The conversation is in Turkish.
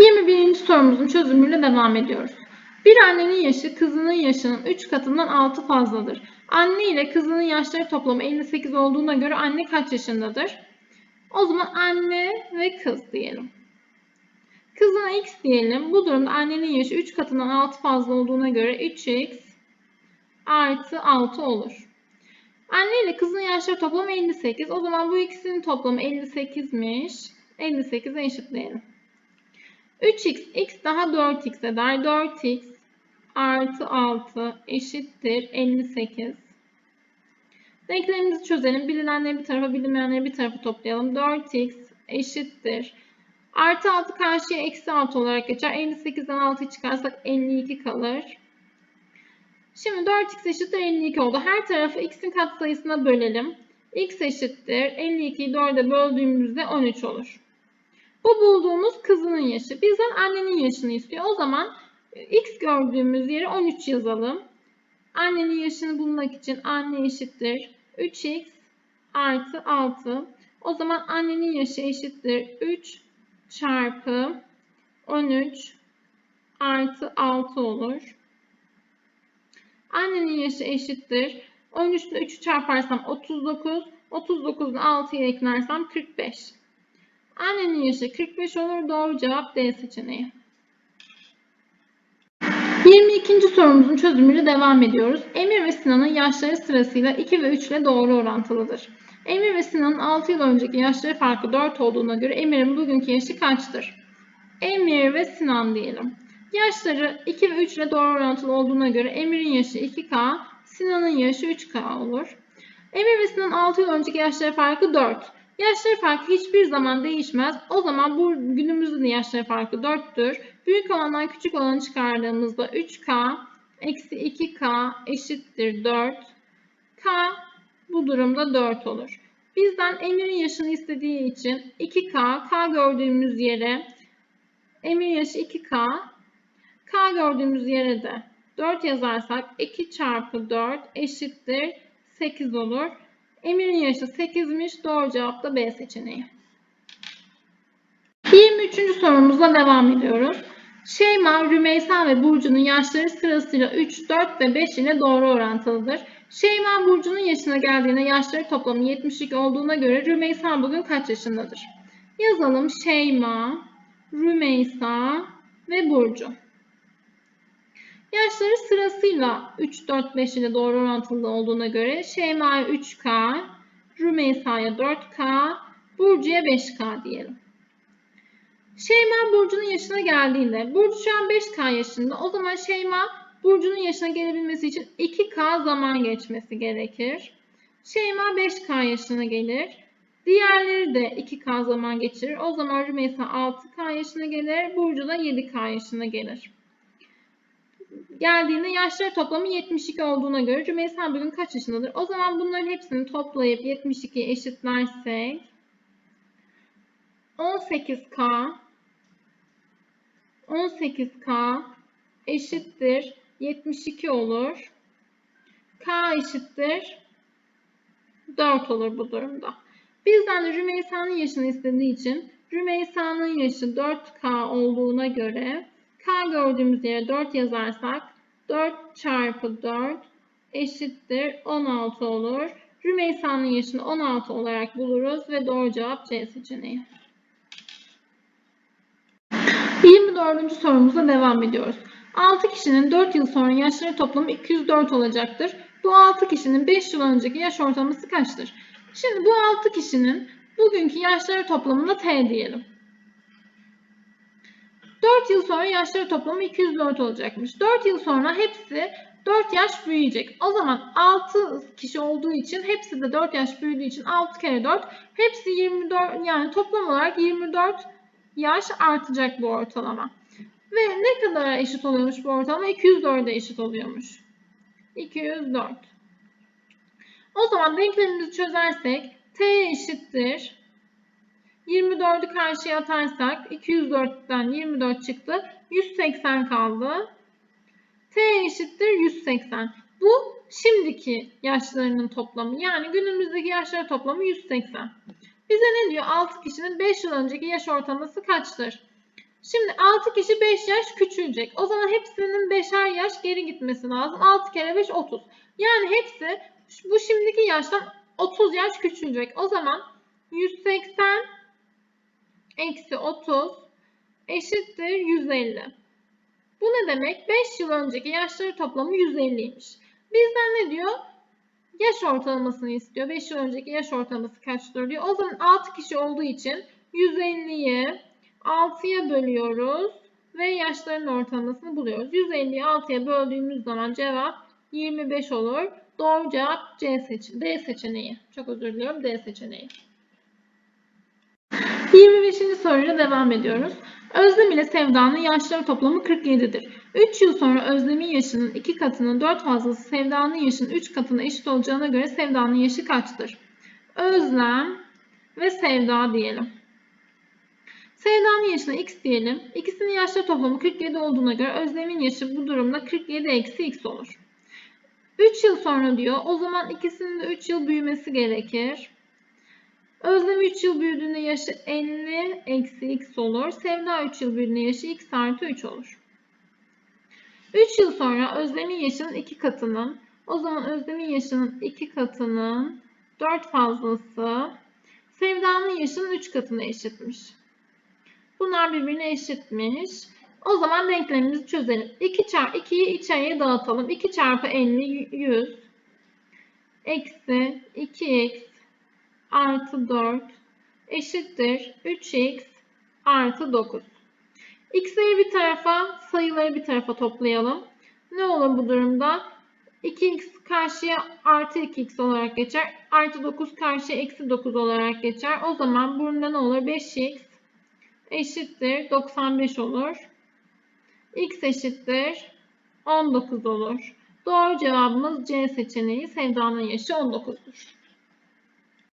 21. sorumuzun çözümüyle devam ediyoruz. Bir annenin yaşı kızının yaşının 3 katından 6 fazladır. Anne ile kızının yaşları toplamı 58 olduğuna göre anne kaç yaşındadır? O zaman anne ve kız diyelim. Kızına x diyelim. Bu durumda annenin yaşı 3 katından 6 fazla olduğuna göre 3x artı 6 olur. Anne ile kızın yaşları toplamı 58. O zaman bu ikisinin toplamı 58'miş. 58'e eşitleyelim. 3x, x daha 4x eder. 4x artı 6 eşittir 58. Denklemimizi çözelim. Bilinenleri bir tarafa, bilinmeyenleri bir tarafa toplayalım. 4x eşittir. Artı 6 karşıya eksi 6 olarak geçer. 58'den 6'yı çıkarsak 52 kalır. Şimdi 4x eşittir 52 oldu. Her tarafı x'in katsayısına bölelim. x eşittir 52'yi 4'e böldüğümüzde 13 olur. Bu bulduğumuz kızının yaşı. Bizden annenin yaşını istiyor. O zaman e, x gördüğümüz yere 13 yazalım. Annenin yaşını bulmak için anne eşittir 3x artı 6. O zaman annenin yaşı eşittir 3 çarpı 13 artı 6 olur. Annenin yaşı eşittir. 13 ile 3'ü çarparsam 39. 39'un 6'ya eklersem 45. Annenin yaşı 45 olur. Doğru cevap D seçeneği. 22. sorumuzun çözümüyle devam ediyoruz. Emir ve Sinan'ın yaşları sırasıyla 2 ve 3 ile doğru orantılıdır. Emir ve Sinan'ın 6 yıl önceki yaşları farkı 4 olduğuna göre Emir'in bugünkü yaşı kaçtır? Emir ve Sinan diyelim. Yaşları 2 ve 3 ile doğru orantılı olduğuna göre Emir'in yaşı 2K, Sinan'ın yaşı 3K olur. Emir ve Sinan 6 yıl önceki yaşları farkı 4. Yaşları farkı hiçbir zaman değişmez. O zaman bu günümüzün yaşları farkı 4'tür. Büyük olandan küçük olanı çıkardığımızda 3K eksi 2K eşittir 4. K bu durumda 4 olur. Bizden Emir'in yaşını istediği için 2K, K gördüğümüz yere Emir yaşı 2K, K gördüğümüz yere de 4 yazarsak 2 çarpı 4 eşittir 8 olur. Emir'in yaşı 8'miş. Doğru cevap da B seçeneği. 23. sorumuzla devam ediyoruz. Şeyma, Rümeysa ve Burcu'nun yaşları sırasıyla 3, 4 ve 5 ile doğru orantılıdır. Şeyma Burcu'nun yaşına geldiğinde yaşları toplamı 72 olduğuna göre Rümeysa bugün kaç yaşındadır? Yazalım Şeyma, Rümeysa ve Burcu. Yaşları sırasıyla 3, 4, 5 ile doğru orantılı olduğuna göre Şeyma'ya 3K, Rümeysa'ya 4K, Burcu'ya 5K diyelim. Şeyma Burcu'nun yaşına geldiğinde, Burcu şu an 5K yaşında. O zaman Şeyma Burcu'nun yaşına gelebilmesi için 2K zaman geçmesi gerekir. Şeyma 5K yaşına gelir. Diğerleri de 2K zaman geçirir. O zaman Rümeysa 6K yaşına gelir. Burcu da 7K yaşına gelir geldiğinde yaşları toplamı 72 olduğuna göre Rümeysa bugün kaç yaşındadır? O zaman bunların hepsini toplayıp 72'ye eşitlersek 18K 18K eşittir 72 olur. K eşittir 4 olur bu durumda. Bizden de Rümeysa'nın yaşını istediği için Rümeysa'nın yaşı 4K olduğuna göre K gördüğümüz yere 4 yazarsak 4 çarpı 4 eşittir 16 olur. Rümeysa'nın yaşını 16 olarak buluruz ve doğru cevap C seçeneği. 24. sorumuza devam ediyoruz. 6 kişinin 4 yıl sonra yaşları toplamı 204 olacaktır. Bu 6 kişinin 5 yıl önceki yaş ortalaması kaçtır? Şimdi bu 6 kişinin bugünkü yaşları toplamına T diyelim. 4 yıl sonra yaşları toplamı 204 olacakmış. 4 yıl sonra hepsi 4 yaş büyüyecek. O zaman 6 kişi olduğu için hepsi de 4 yaş büyüdüğü için 6 kere 4 hepsi 24 yani toplam olarak 24 yaş artacak bu ortalama. Ve ne kadar eşit oluyormuş bu ortalama? 204'e eşit oluyormuş. 204. O zaman denklemimizi çözersek t eşittir 24'ü karşıya atarsak 204'ten 24 çıktı. 180 kaldı. T eşittir 180. Bu şimdiki yaşlarının toplamı. Yani günümüzdeki yaşlar toplamı 180. Bize ne diyor? 6 kişinin 5 yıl önceki yaş ortalaması kaçtır? Şimdi 6 kişi 5 yaş küçülecek. O zaman hepsinin 5'er yaş geri gitmesi lazım. 6 kere 5 30. Yani hepsi bu şimdiki yaştan 30 yaş küçülecek. O zaman 180 eksi 30 eşittir 150. Bu ne demek? 5 yıl önceki yaşları toplamı 150'ymiş. Bizden ne diyor? Yaş ortalamasını istiyor. 5 yıl önceki yaş ortalaması kaçtır diyor. O zaman 6 kişi olduğu için 150'yi 6'ya bölüyoruz ve yaşların ortalamasını buluyoruz. 150'yi 6'ya böldüğümüz zaman cevap 25 olur. Doğru cevap C seçeneği. D seçeneği. Çok özür diliyorum. D seçeneği. 25. soruyla devam ediyoruz. Özlem ile Sevda'nın yaşları toplamı 47'dir. 3 yıl sonra Özlem'in yaşının 2 katının 4 fazlası Sevda'nın yaşının 3 katına eşit olacağına göre Sevda'nın yaşı kaçtır? Özlem ve Sevda diyelim. Sevda'nın yaşına x diyelim. İkisinin yaşları toplamı 47 olduğuna göre Özlem'in yaşı bu durumda 47 eksi x olur. 3 yıl sonra diyor. O zaman ikisinin de 3 yıl büyümesi gerekir. Özlem 3 yıl büyüdüğünde yaşı 50 eksi x olur. Sevda 3 yıl büyüdüğünde yaşı x artı 3 olur. 3 yıl sonra Özlem'in yaşının 2 katının, o zaman Özlem'in yaşının 2 katının 4 fazlası Sevda'nın yaşının 3 katına eşitmiş. Bunlar birbirine eşitmiş. O zaman denklemimizi çözelim. 2 çarpı 2'yi içeriye dağıtalım. 2 çarpı 50 100 eksi 2x artı 4 eşittir 3x artı 9. x'leri bir tarafa, sayıları bir tarafa toplayalım. Ne olur bu durumda? 2x karşıya artı 2x olarak geçer. Artı 9 karşıya eksi 9 olarak geçer. O zaman burada ne olur? 5x eşittir 95 olur. x eşittir 19 olur. Doğru cevabımız C seçeneği. Sevda'nın yaşı 19'dur.